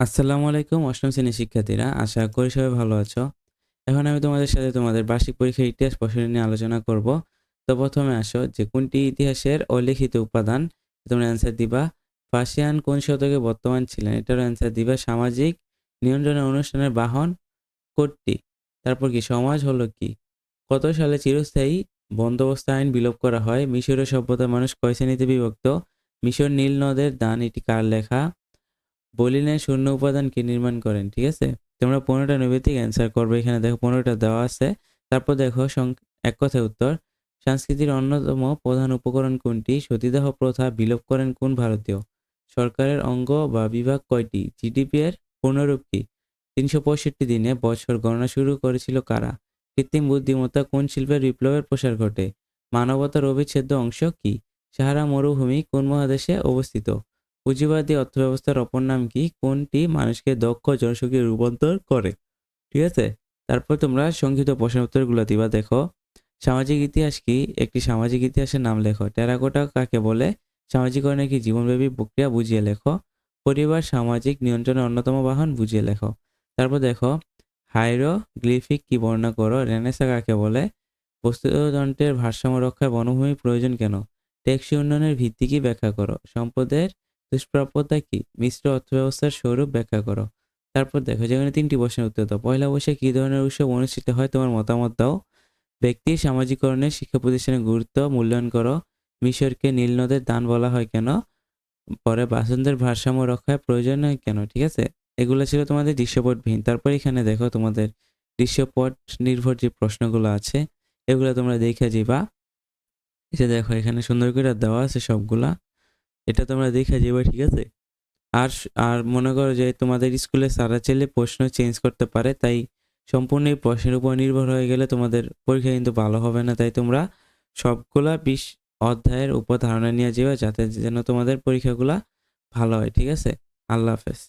আসসালামু আলাইকুম, অষ্টম শ্রেণির শিক্ষার্থীরা। আশা করি সবাই ভালো আছো। এখন আমি তোমাদের সাথে তোমাদের বার্ষিক পরীক্ষার ইতিহাস প্রশ্ন নিয়ে আলোচনা করব। তো প্রথমে আসো যে কোনটি ইতিহাসের অলিখিত উপাদান তোমরা অ্যান্সার দিবা? ফার্সিয়ান কোন শতকে বর্তমান ছিলেন? এটার অ্যান্সার দিবা সামাজিক নিয়ন্ত্রণের অনুষ্ঠানের বাহন কোটটি তারপর কি, সমাজ হলো কি? কত সালে চিরস্থায়ী বন্দোবস্ত আইন বিলোপ করা হয়? মিশরীয় সভ্যতার মানুষ কয় শ্রেণীতে বিভক্ত? মিশর নীল নদের দান, এটি কার লেখা? বলিনের শূন্য উপাদান কি নির্মাণ করেন, ঠিক আছে? তোমরা পনেরোটা নৈবেদিক অ্যান্সার করবে, এখানে দেখো পনেরোটা দেওয়া আছে। তারপর দেখো এক কথায় উত্তর। সংস্কৃতির অন্যতম প্রধান উপকরণ কোনটি? সতীদাহ প্রথা, বিলোপ করেন কোন ভারতীয়? সরকারের অঙ্গ বা বিভাগ কয়টি? জিডিপি এর পূর্ণরূপ কি? তিনশো পঁয়ষট্টি দিনে বছর গণনা শুরু করেছিল কারা? কৃত্রিম বুদ্ধিমত্তা কোন শিল্পের বিপ্লবের প্রসার ঘটে? মানবতার অবিচ্ছেদ্য অংশ কি? সাহারা মরুভূমি কোন মহাদেশে অবস্থিত? পুঁজিবাদী অর্থব্যবস্থার অপর নাম কি? কোনটি মানুষকে দক্ষ জনশক্তি রূপান্তর করে? ঠিক আছে? তারপর তোমরা সংক্ষিপ্ত প্রশ্ন উত্তরগুলো দিবা। দেখো, সামাজিক ইতিহাস কি? একটি সামাজিক ইতিহাসের নাম লেখো। টেরাকোটা কাকে বলে? সামাজিকরণের কি জীবনব্যাপী প্রক্রিয়া বুঝিয়ে লেখো? পরিবার, সামাজিক নিয়ন্ত্রণের অন্যতম বাহন বুঝিয়ে লেখো। তারপর দেখো, হাইরোগ্লিফিক কি বর্ণনা করো? রেনেসা কাকে বলে? বস্তুতন্ত্রের ভারসাম্য রক্ষায় বনভূমি প্রয়োজন কেন? টেকসই উন্নয়নের ভিত্তি কি ব্যাখ্যা করো? সম্পদের দুষ্প্রাপ্যতা কি? মিশ্র অর্থব্যবস্থার স্বরূপ ব্যাখ্যা করো। তারপর দেখো, যেখানে তিনটি প্রশ্নের উত্তর দাও। পয়লা বৈশাখ কী ধরনের উৎসব অনুষ্ঠিত হয়? তোমার মতামত দাও। ব্যক্তির সামাজিকরণে শিক্ষা প্রতিষ্ঠানের গুরুত্ব মূল্যায়ন করো। মিশরকে নীল নদের দান বলা হয় কেন? পরে বাসন্তের ভারসাম্য রক্ষায় প্রয়োজন হয় কেন? ঠিক আছে? এগুলো ছিল তোমাদের দৃশ্যপটবিহীন। তারপর এখানে দেখো তোমাদের দৃশ্যপট নির্ভর যে প্রশ্নগুলো আছে, এগুলো তোমরা দেখে যাবা এসে দেখো, এখানে সুন্দর করে দেওয়া আছে সবগুলা। এটা তোমরা দেখে যাবে ঠিক আছে? আর আর মনে করো যে তোমাদের স্কুলে সারা ছেলে প্রশ্ন চেঞ্জ করতে পারে, তাই সম্পূর্ণ এই প্রশ্নের উপর নির্ভর হয়ে গেলে তোমাদের পরীক্ষা কিন্তু ভালো হবে না। তাই তোমরা সবগুলা বিশ অধ্যায়ের উপর ধারণা নিয়ে যাবে যাতে যেন তোমাদের পরীক্ষাগুলা ভালো হয়, ঠিক আছে? আল্লাহ হাফেজ।